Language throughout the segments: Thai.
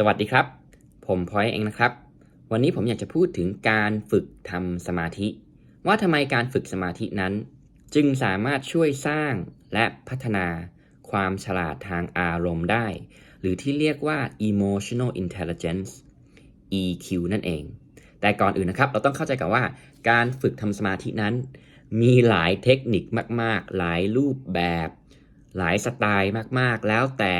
สวัสดีครับ ผมพอยเองนะครับ วันนี้ผมอยากจะพูดถึงการฝึกทำสมาธิ ว่าทำไมการฝึกสมาธินั้น จึงสามารถช่วยสร้างและพัฒนาความฉลาดทางอารมณ์ได้ หรือที่เรียกว่า emotional intelligence EQ นั่นเอง แต่ก่อนอื่นนะครับ เราต้องเข้าใจกันว่า การฝึกทำสมาธินั้น มีหลายเทคนิคมาก ๆ หลายรูปแบบ หลายสไตล์มาก ๆ แล้วแต่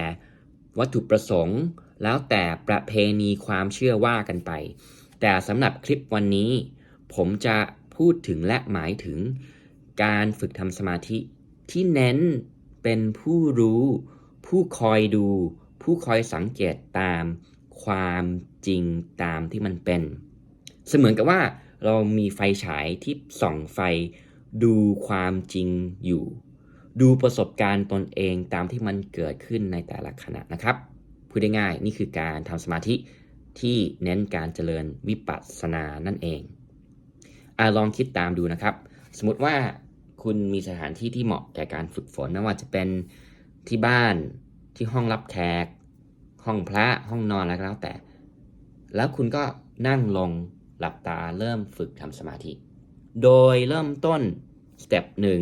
วัตถุประสงค์ แล้วแต่ประเพณีความเชื่อว่ากันไป แต่สำหรับคลิปวันนี้ ผมจะพูดถึงและหมายถึง การฝึกทำสมาธิที่เน้นเป็นผู้รู้ ผู้คอยดู ผู้คอยสังเกตตามความจริงตามที่มันเป็น เสมือนกับว่าเรามีไฟฉายที่ส่องไฟดูความจริงอยู่ ดูประสบการณ์ตนเองตามที่มันเกิดขึ้นในแต่ละขณะนะครับ พูดได้ง่ายนี่คือการทำสมาธิที่เน้นการเจริญวิปัสสนานั่นเองอลองคิดตามดูนะครับ สมมติว่าคุณมีสถานที่ที่เหมาะแก่การฝึกฝนไม่ว่าจะเป็นที่บ้านที่ห้องรับแขก ห้องพระห้องนอนอะไรก็แล้วแต่ แล้วคุณก็นั่งลงหลับตาเริ่มฝึกทำสมาธิ โดยเริ่มต้นสเต็ปหนึ่ง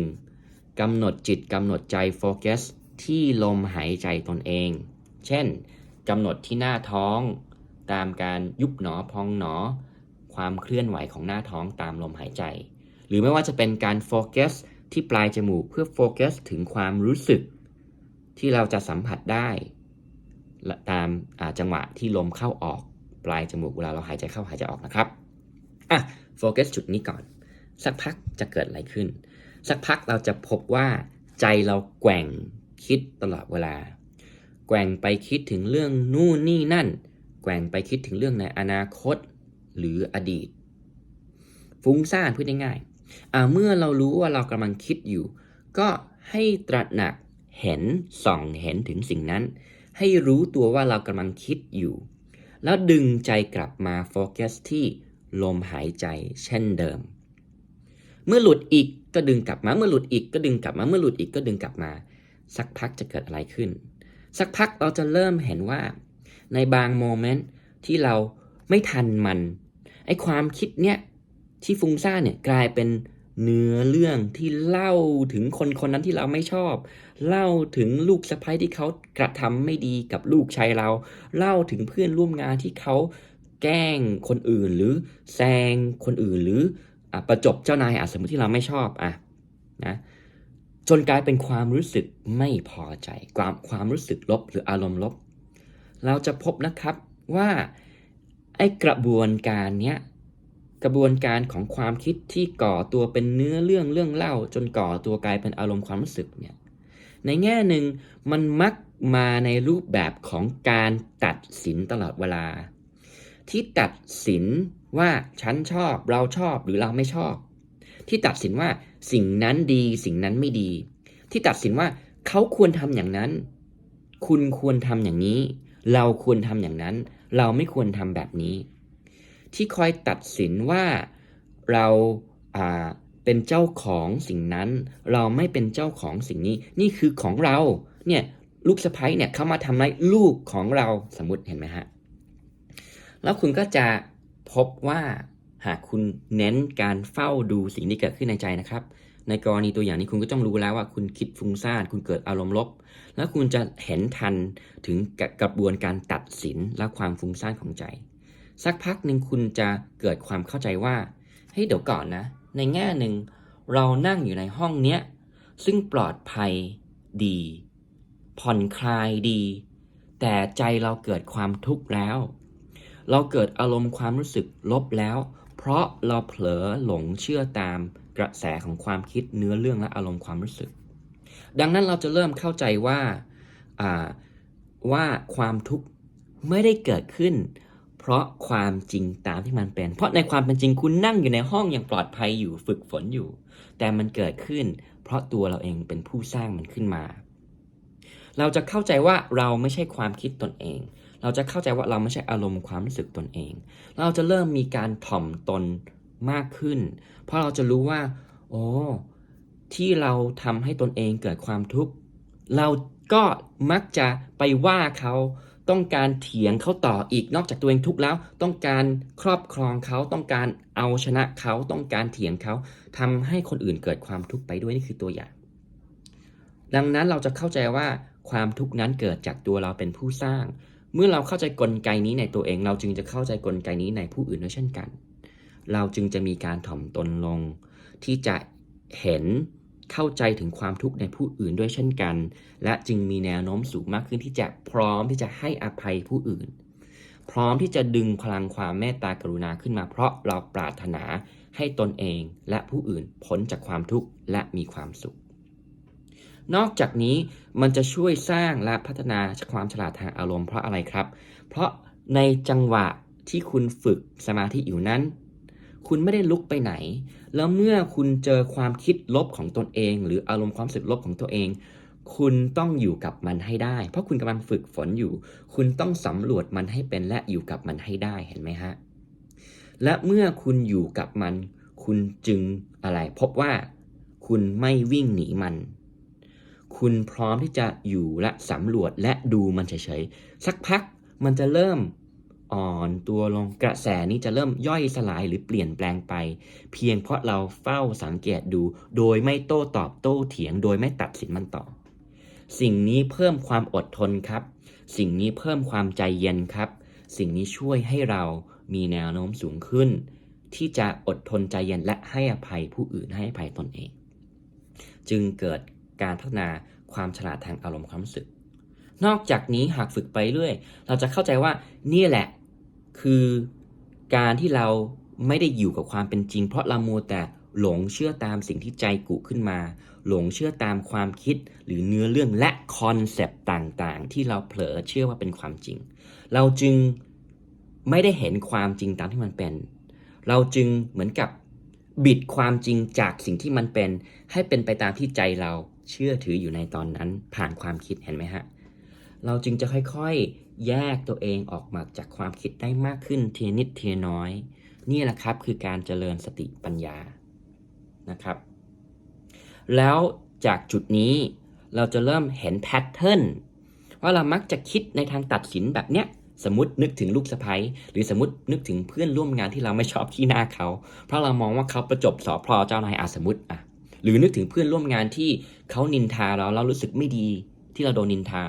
กำหนดจิตกำหนดใจโฟกัสที่ลมหายใจตนเอง เช่นกำหนดที่หน้าท้อง ตามการยุบหนอพองหนอ ความเคลื่อนไหวของหน้าท้องตามลมหายใจ หรือไม่ว่าจะเป็นการโฟกัสที่ปลายจมูกเพื่อโฟกัสถึงความรู้สึก ที่เราจะสัมผัสได้ ตามาจังหวะที่ลมเข้าออกปลายจมูกเวลาเราหายใจเข้าหายใจออกนะครับอะโฟกัสจุดนี้ก่อน สักพักจะเกิดอะไรขึ้น สักพักเราจะพบว่าใจเราแกว่งคิดตลอดเวลา แกว่งไปคิดถึงเรื่องนู่นนี่นั่น แกว่งไปคิดถึงเรื่องในอนาคตหรืออดีต ฟุ้งซ่านพูดง่ายๆเมื่อเรารู้ว่าเรากำลังคิดอยู่ ก็ให้ตระหนักเห็นส่องเห็นถึงสิ่งนั้น ให้รู้ตัวว่าเรากำลังคิดอยู่ แล้วดึงใจกลับมาโฟกัสที่ลมหายใจเช่นเดิม เมื่อหลุดอีกก็ดึงกลับมา เมื่อหลุดอีกก็ดึงกลับมา เมื่อหลุดอีกก็ดึงกลับมา สักพักจะเกิดอะไรขึ้น สักพักเราจะเริ่มเห็นว่า ในบางโมเมนต์ที่เราไม่ทันมันไอความคิดเนี้ยที่ฟุ้งซ่านเนี่ยกลายเป็นเนื้อเรื่องที่เล่าถึงคนคนนั้นที่เราไม่ชอบ เล่าถึงลูกสะใภ้ที่เขากระทำไม่ดีกับลูกชายเรา เล่าถึงเพื่อนร่วมงานที่เขาแกล้งคนอื่นหรือแซงคนอื่นหรืออประจบเจ้านายอะสมมติที่เราไม่ชอบอะนะ จนกลายเป็นความรู้สึกไม่พอใจ ความความรู้สึกลบหรืออารมณ์ลบ เราจะพบนะครับว่าไอ้กระบวนการเนี้ยกระบวนการของความคิดที่ก่อตัวเป็นเนื้อเรื่องเรื่องเล่า จนก่อตัวกลายเป็นอารมณ์ความรู้สึกเนี่ยในแง่หนึ่งมันมักมาในรูปแบบของการตัดสินตลอดเวลา ที่ตัดสินว่าฉันชอบเราชอบหรือเราไม่ชอบ ที่ตัดสินว่าสิ่งนั้นดีสิ่งนั้นไม่ดี ที่ตัดสินว่าเขาควรทำอย่างนั้น คุณควรทำอย่างนี้ เราควรทำอย่างนั้น เราไม่ควรทำแบบนี้ ที่คอยตัดสินว่าเราเป็นเจ้าของสิ่งนั้น เราไม่เป็นเจ้าของสิ่งนี้ นี่คือของเราเนี่ยลูกสะใภ้เนี่ยเขามาทำร้ายลูกของเราสมมติเห็นไหมฮะแล้วคุณก็จะพบว่า หากคุณเน้นการเฝ้าดูสิ่งที่เกิดขึ้นในใจนะครับ ในกรณีตัวอย่างนี้คุณก็ต้องรู้แล้วว่าคุณคิดฟุ้งซ่านคุณเกิดอารมณ์ลบ แล้วคุณจะเห็นทันถึงกระบวนการตัดสินและความฟุ้งซ่านของใจ สักพักหนึ่งคุณจะเกิดความเข้าใจว่าเฮ้ยเดี๋ยวก่อนนะ ในแง่หนึ่งเรานั่งอยู่ในห้องเนี้ยซึ่งปลอดภัยดี ผ่อนคลายดี แต่ใจเราเกิดความทุกข์แล้ว เราเกิดอารมณ์ความรู้สึกลบแล้ว ราะเราเผลอหลงเชื่อตามกระแสของความคิดเนื้อเรื่องและอารมณ์ความรู้สึก ดังนั้นเราจะเริ่มเข้าใจว่าอ่าว่าความทุกข์ไม่ได้เกิดขึ้น เพราะความจริงตามที่มันเป็น เพราะในความเป็นจริงคุณนั่งอยู่ในห้องอย่างปลอดภัยอยู่ฝึกฝนอยู่ แต่มันเกิดขึ้น เพราะตัวเราเองเป็นผู้สร้างมันขึ้นมา เราจะเข้าใจว่าเราไม่ใช่ความคิดตนเอง เราจะเข้าใจว่าเราไม่ใช่อารมณ์ความรู้สึกตนเอง เราจะเริ่มมีการถ่อมตนมากขึ้น เพราะเราจะรู้ว่า โอ้ ที่เราทำให้ตนเองเกิดความทุกข์ เราก็มักจะไปว่าเขาต้องการเถียงเขาต่ออีกนอกจากตัวเองทุกข์แล้ว ต้องการครอบครองเขาต้องการเอาชนะเขาต้องการเถียงเขาทำให้คนอื่นเกิดความทุกข์ไปด้วยนี่คือตัวอย่าง ดังนั้นเราจะเข้าใจว่าความทุกข์นั้นเกิดจากตัวเราเป็นผู้สร้าง เมื่อเราเข้าใจกลไกนี้ในตัวเอง เราจึงจะเข้าใจกลไกนี้ในผู้อื่นด้วยเช่นกัน เราจึงจะมีการถ่อมตนลง ที่จะเห็นเข้าใจถึงความทุกข์ในผู้อื่นด้วยเช่นกัน และจึงมีแนวโน้มสูงมากขึ้นที่จะพร้อมที่จะให้อภัยผู้อื่น พร้อมที่จะดึงพลังความเมตตากรุณาขึ้นมา เพราะเราปรารถนาให้ตนเองและผู้อื่นพ้นจากความทุกข์และมีความสุข นอกจากนี้มันจะช่วยสร้างและพัฒนาความฉลาดทางอารมณ์เพราะอะไรครับ เพราะในจังหวะที่คุณฝึกสมาธิอยู่นั้น คุณไม่ได้ลุกไปไหน แล้วเมื่อคุณเจอความคิดลบของตนเอง หรืออารมณ์ความสึกลบของตัวเอง คุณต้องอยู่กับมันให้ได้ เพราะคุณกำลังฝึกฝนอยู่ คุณต้องสำรวจมันให้เป็นและอยู่กับมันให้ได้เห็นไหมฮะและเมื่อคุณอยู่กับมัน คุณจึงอะไรพบว่าคุณไม่วิ่งหนีมัน คุณพร้อมที่จะอยู่และสำรวจและดูมันเฉยๆ สักพักมันจะเริ่มอ่อนตัวลงกระแสนี้จะเริ่มย่อยสลายหรือเปลี่ยนแปลงไป เพียงเพราะเราเฝ้าสังเกตดู โดยไม่โต้ตอบโต้เถียง โดยไม่ตัดสินมันต่อ สิ่งนี้เพิ่มความอดทนครับ สิ่งนี้เพิ่มความใจเย็นครับ สิ่งนี้ช่วยให้เรามีแนวโน้มสูงขึ้น ที่จะอดทนใจเย็นและให้อภัยผู้อื่นให้อภัยตนเอง จึงเกิด การพัฒนาความฉลาดทางอารมณ์ความรู้สึก นอกจากนี้หากฝึกไปเรื่อย เราจะเข้าใจว่านี่แหละคือการที่เราไม่ได้อยู่กับความเป็นจริง เพราะเรามัวแต่หลงเชื่อตามสิ่งที่ใจกุขึ้นมา หลงเชื่อตามความคิดหรือเนื้อเรื่องและคอนเซปต์ต่างๆ ที่เราเผลอเชื่อว่าเป็นความจริง เราจึงไม่ได้เห็นความจริงตามที่มันเป็น เราจึงเหมือนกับบิดความจริงจากสิ่งที่มันเป็น ให้เป็นไปตามที่ใจเรา เชื่อถืออยู่ในตอนนั้นผ่านความคิดเห็นไหมฮะ เราจึงจะค่อยๆ แยกตัวเองออกมาจากความคิดได้มากขึ้นเทียนิดทียน้อย นี่แหละครับคือการเจริญสติปัญญานะครับ แล้วจากจุดนี้เราจะเริ่มเห็นแพทเทิร์นว่าเรามักจะคิดในทางตัดสินแบบเนี้ยสมมตินึกถึงลูกสะใภ้หรือสมมตินึกถึงเพื่อนร่วมงานที่เราไม่ชอบขี้หน้าเขา เพราะเรามองว่าเขาประจบสอพลอเจ้านายอาสมมติอะ หรือนึกถึงเพื่อนร่วมงานที่เขานินทาเราเรารู้สึกไม่ดีที่เราโดนนินทา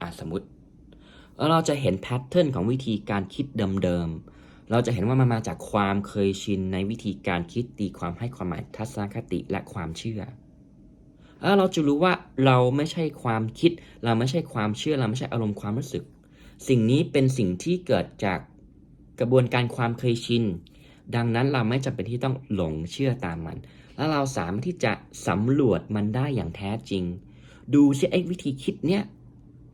อะสมมติแล้วเราจะเห็นแพทเทิร์นของวิธีการคิดเดิมๆ เราจะเห็นว่ามันมาจากความเคยชินในวิธีการคิดตีความให้ความหมายทัศนคติและความเชื่อแล้วเราจะรู้ว่าเราไม่ใช่ความคิด เราไม่ใช่ความเชื่อ เราไม่ใช่อารมณ์ความรู้สึก สิ่งนี้เป็นสิ่งที่เกิดจากกระบวนการความเคยชิน ดังนั้นเราไม่จำเป็นที่ต้องหลงเชื่อตามมัน แล้วเราสามารถที่จะสำรวจมันได้อย่างแท้จริง ดูซิไอ้วิธีคิดเนี้ย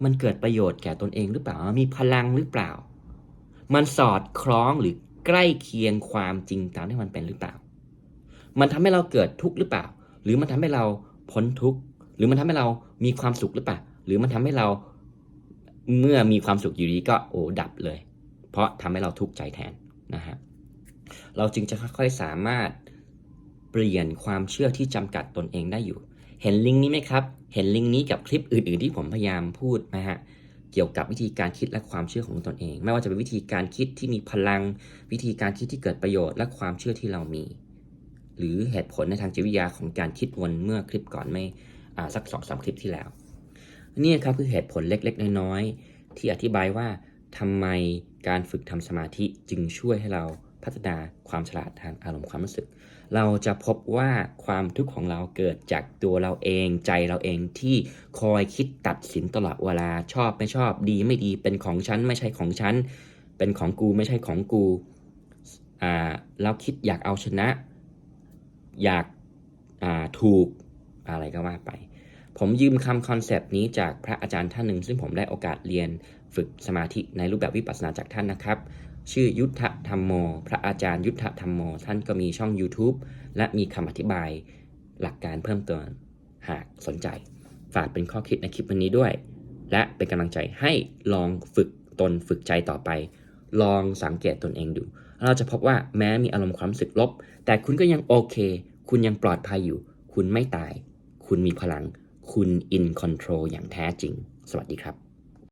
มันเกิดประโยชน์แก่ตนเองหรือเปล่า มีพลังหรือเปล่า มันสอดคล้องหรือใกล้เคียงความจริงตามที่มันเป็นหรือเปล่า มันทำให้เราเกิดทุกข์หรือเปล่า หรือมันทำให้เราพ้นทุกข์ หรือมันทำให้เรามีความสุขหรือเปล่า หรือมันทำให้เราเมื่อมีความสุขอยู่ดีก็โอ้ดับเลย เพราะทำให้เราทุกข์ใจแทนนะฮะ เราจึงจะค่อยๆสามารถเปลี่ยนความเชื่อที่จำกัดตนเองได้อยู่ เห็นลิงก์นี้ไหมครับ เห็นลิงก์นี้กับคลิปอื่น ๆ ที่ผมพยายามพูดไหมฮะเกี่ยวกับวิธีการคิดและความเชื่อของตนเอง ไม่ว่าจะเป็นวิธีการคิดที่มีพลัง วิธีการคิดที่เกิดประโยชน์และความเชื่อที่เรามี หรือเหตุผลในทางจิตวิทยาของการคิดวนเมื่อคลิปก่อนไม่สักสองสามคลิปที่แล้วนี่ครับคือเหตุผลเล็กๆ น้อยๆที่อธิบายว่าทำไมการฝึกทำสมาธิจึงช่วยให้เรา พัฒนาความฉลาดทางอารมณ์ความรู้สึก เราจะพบว่าความทุกข์ของเราเกิดจากตัวเราเองใจเราเองที่คอยคิดตัดสินตลอดเวลาชอบไม่ชอบดีไม่ดีเป็นของฉันไม่ใช่ของฉัน เป็นของกูไม่ใช่ของกูอ่าเราคิดอยากเอาชนะ อยากอ่าถูกอะไรก็ว่าไปผมยืมคำคอนเซป ต์นี้จากพระอาจารย์ท่านหนึ่ง ซึ่งผมได้โอกาสเรียนฝึกสมาธิในรูปแบบวิปัสสนาจากท่านนะครับ ชื่อยุทธ ธรรมโม พระอาจารย์ยุทธธรรมโม ท่านก็มีช่อง YouTube และมีคำอธิบายหลักการเพิ่มเติมหากสนใจ ฝากเป็นข้อคิดในคลิปวันนี้ด้วย และเป็นกำลังใจให้ลองฝึกตนฝึกใจต่อไป ลองสังเกตตนเองดู เราจะพบว่าแม้มีอารมณ์ความรู้สึกลบ แต่คุณก็ยังโอเค คุณยังปลอดภัยอยู่ คุณไม่ตาย คุณมีพลัง คุณ in control อย่างแท้จริง สวัสดีครับ